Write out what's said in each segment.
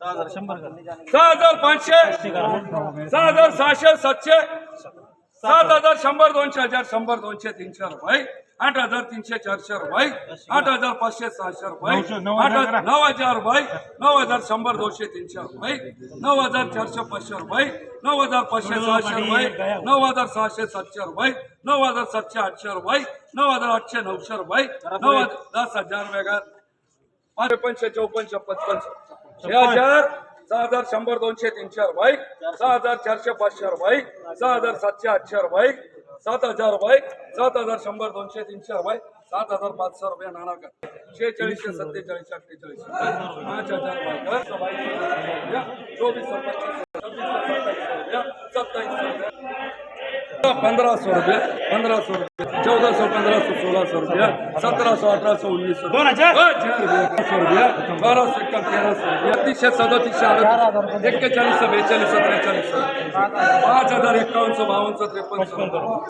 सहा हजार पाचशे सहा हजार सहाशे सातशे सात हजार शंभर दोनशे हजार शंभर दोनशे तीनशे रुपये आठ हजार तीनशे चारशे रुपये आठ हजार पाचशे सहाशे रुपये आठ हजार नऊ हजार रुपये नऊ हजार शंभर दोनशे तीनशे रुपये नऊ हजार चारशे पाचशे रुपये नऊ हजार पाचशे सहाशे रुपये नऊ हजार सहाशे सातशे रुपये नऊ हजार सातशे आठशे रुपये नऊ हजार आठशे नऊशे रुपये नऊ हजार दस हजार वेगळा. पाच पंचशे चौपनशे पचपनशे छे हजार सहा हजार शंभर दोनशे तीनशे बाईक सहा हजार चारशे पाचशे बाईक सहा हजार सातशे आठशे बाईक सात हजार बाईक सात हजार शंभर दोनशे तीनशे बाईक सात हजार पाचशे रुपये नाना कर. शेहेचाळीसशे सत्तेचाळीस अठ्ठेचाळीस पाच हजार रुपये चोवीस पच्चीस सत्तावीस पंद्रह सौ रुपया पंद्रह सौ रुपया चौदह सौ पंद्रह सौ सोलह सौ रुपया सत्रह सौ अठारह सौ उन्नीस सौ सौ रुपया बारह सौ इक्कीस तेरह सौ रुपया तीसशे सदतीसशे अडतीस एक्केचाळीस सौ बेचाळीस सौ त्रेचाळीस सौ पाच हजार एकावन्न सौ बावन्न सौ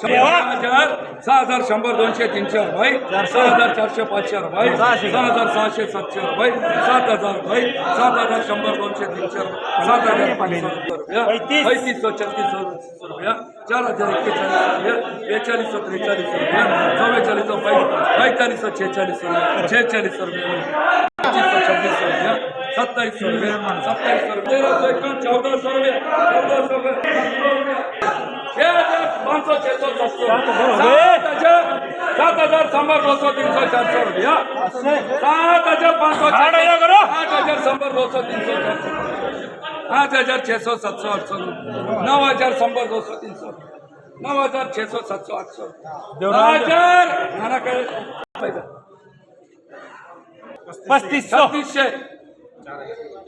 सहा हजार सहा हजार शंभर दोनशे तीनशे रुपये सहा हजार चारशे पाचशे रुपये सहा हजार सहाशे सातशे रुपये सात हजार रुपये सात हजार शंभर दोनशे तीनशे सात हजार पाचशे रुपया पैतीस सौ छत्तीस सौ रुपया चार हजार एक्केचाळीस रुपया बेचाळीस सौ त्रेचाळीस रुपया चव्वेचाळीस सौ पैंतालीस सौ छेचाळीस रुपया छेचाळीस रुपया पच्चीस सौ छब्बीस सौ रुपया सत्ताईस सौ रुपया सत्ताईस सौ रुपया तेरह सौ चौदह सौ रुपया. चौदह सौ रुपया. छह हजार पाँच सौ छह सौ सात सौ हजार. सात हजार शंबर दो सौ तीन सौ चार सौ रुपया सात हजार पाँच सौ आठ हजार करो. आठ हजार शंबर दो सौ तीन सौ चार सौ आठ हजार छह सौ सात सौ आठ सौ नौ हजार शंबर दो सौ तीन सौ नौ हजार छह सौ सात सौ आठ सौ दो हजार. नाना काय पस्तीस सौ छत्तीसशे.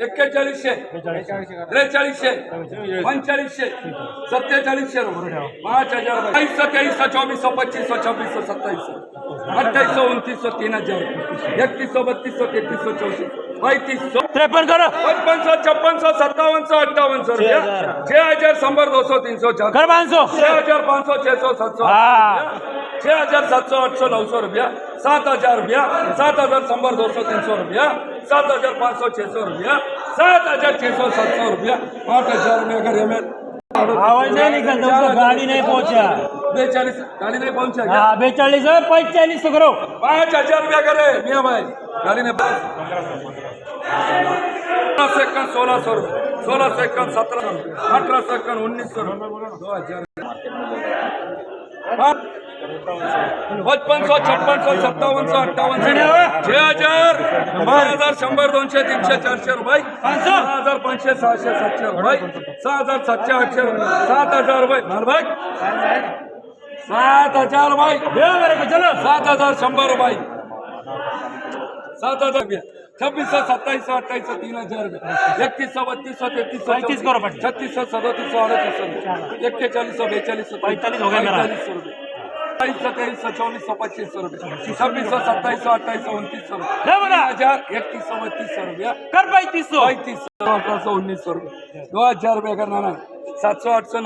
एक्केचाळीसशे. त्रेचाळीसशे. पंचेचाळीसशे सत्तेचाळीसशे पाच हजार बाईस सौ तेईस सौ चौबीस सौ पच्चीस छब्बीस सौ सत्ताईस सौ अट्ठाईस सौ उनतीस तीन हजार इकतीस सौ बत्तीस सौ तैतीस सौ चौंतीस पैंतीस त्रेपन करो. पचपन सौ छप्पन सौ सत्तावन सौ अट्ठावन सौ रुपया. छह हजार शंबर दो सौ तीन चार. सौ छह हजार पाँच सौ छह सौ सात सौ छह हजार सात सौ आठ सौ नौ सौ रुपया सात हजार रुपया सात हजार शंबर दो सौ तीन सौ रुपया सात हजार पाँच सौ छह सौ रुपया सात हजार छह सौ सात सौ रुपया. आठ हजार रुपये अगर हमें आवाज नहीं निकलता गाड़ी नहीं पहुंचा बेचालीस गाड़ी नहीं पहुंचा हाँ बेचालीस है पैंतालीस सौ करो. पाँच हजार रुपया करे मियाँ भाई गाड़ी ने सोलह सौ इक्यावन सोलह सौ रुपये सोलह सौ इक्यावन सत्रह सौ रुपये अठारह सौ इक्यावन उन्नीस सौ रुपये. दो हजार। पचपन सौ छप्पन सौ सत्तावन सौ अठ्ठावन सौ. छह हजार सहा हजार शंभर दोनशे तीनशे चारशे रुपये. सहा हजार पाचशे सहाशे सातशे रुपये. सहा हजार सातशे आठशे सात हजार रुपये. भाई सात हजार रुपये सात हजार शंभर रुपये. सात हजार रुपया. छब्बीस सौ सत्ताईस सौ अट्ठाईस सौ तीन हजार इकतीस सौ बत्तीस सौ तैतीस सौ। छत्तीस सौ सदतीस सौ अड़तीस सौ. सौ बेचालीस सौ पैंतालीस हो। पैंतालीस सौ रुपये. बाईस सौ तेईस सौ पच्चीस सौ रुपये छब्बीस सौ सत्ताईस सौ अट्ठाईस सौ उनतीस सौ रुपये दे बोला हजार इकतीस सौ बत्तीस सौ रुपया कर पैंतीस सौ पैंतीस सौ अठारह सौ उन्नीस सौ रुपये दो हजार रुपये करना ना सात सौ आठ सौ